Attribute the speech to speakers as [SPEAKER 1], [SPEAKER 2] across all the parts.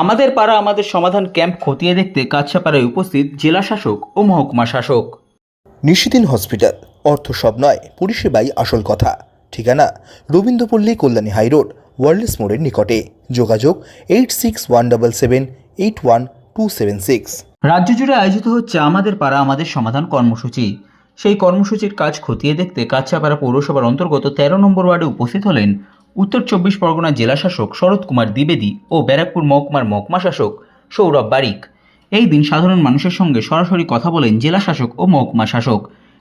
[SPEAKER 1] আমাদের পাড়া আমাদের সমাধান ক্যাম্প খতিয়ে দেখতে কাছাপাড়ায় উপস্থিত জেলা শাসক ও মহকুমা শাসক।
[SPEAKER 2] নিশিদিন হসপিটাল অর্থ সব নয় পরিষেবাই আসল কথা। ঠিকানা রবীন্দ্রপল্লী কল্যাণী হাইরোড ওয়ার্ল্ডস মোড়ের নিকটে। যোগাযোগ eight six one double seven eight one two seven six.
[SPEAKER 1] রাজ্য জুড়ে আয়োজিত হচ্ছে আমাদের পাড়া আমাদের সমাধান কর্মসূচি। সেই কর্মসূচির কাজ খতিয়ে দেখতে কাছাপাড়া পৌরসভার অন্তর্গত তেরো নম্বর ওয়ার্ডে উপস্থিত হলেন উত্তর চব্বিশ পরগনা জেলা শাসক শরৎ কুমার দ্বিবেদী ও ব্যারাকপুর মহকুমার মহকুমা শাসক সৌরভ বারিক। এই দিন সাধারণ মানুষের সঙ্গে সরাসরি কথা বলেন জেলা শাসক ও মহকুমা শাসক।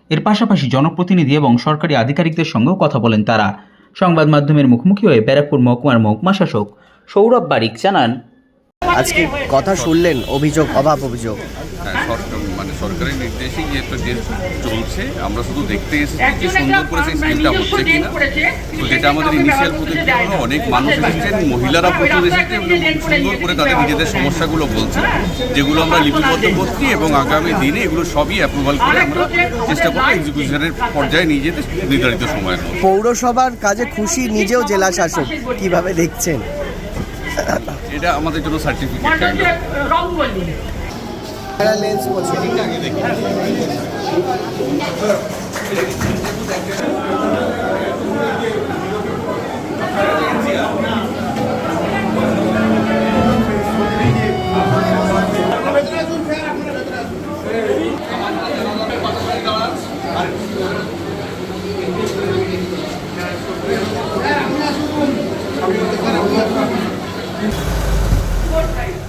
[SPEAKER 1] এর পাশাপাশি জনপ্রতিনিধি এবং সরকারি আধিকারিকদের সঙ্গেও কথা বলেন তারা। সংবাদ মাধ্যমের মুখোমুখি হয়ে ব্যারাকপুর মহকুমার মহকুমা শাসক সৌরভ বারিক জানান,
[SPEAKER 3] আজকে কথা শুনলেন অভিযোগ, অভাব অভিযোগ।
[SPEAKER 4] মানে সরকারের নির্দেশে যেহেতু যে চলছে আমরা শুধু দেখতে এসেছি যে সুন্দর করে সেই স্কিমটা হচ্ছে কিনা। তো যেটা আমাদের ইনিশিয়াল প্রতিক্রিয়া অনেক মানুষ এসেছেন মহিলারা প্রচুর খুব সুন্দর করে তাদের নিজেদের সমস্যাগুলো বলছে যেগুলো আমরা লিপিবদ্ধ করছি এবং আগামী দিনে এগুলো সবই অ্যাপ্রুভাল করে আমরা চেষ্টা করব এক্সিকিউশনের পর্যায়ে নিয়ে যেতে নির্ধারিত সময়ের মধ্যে।
[SPEAKER 3] পৌরসভার কাজে খুশি নিজেও জেলা শাসক কীভাবে দেখছেন?
[SPEAKER 4] এটা আমাদের জন্য সার্টিফিকেট
[SPEAKER 5] Lens Thank you.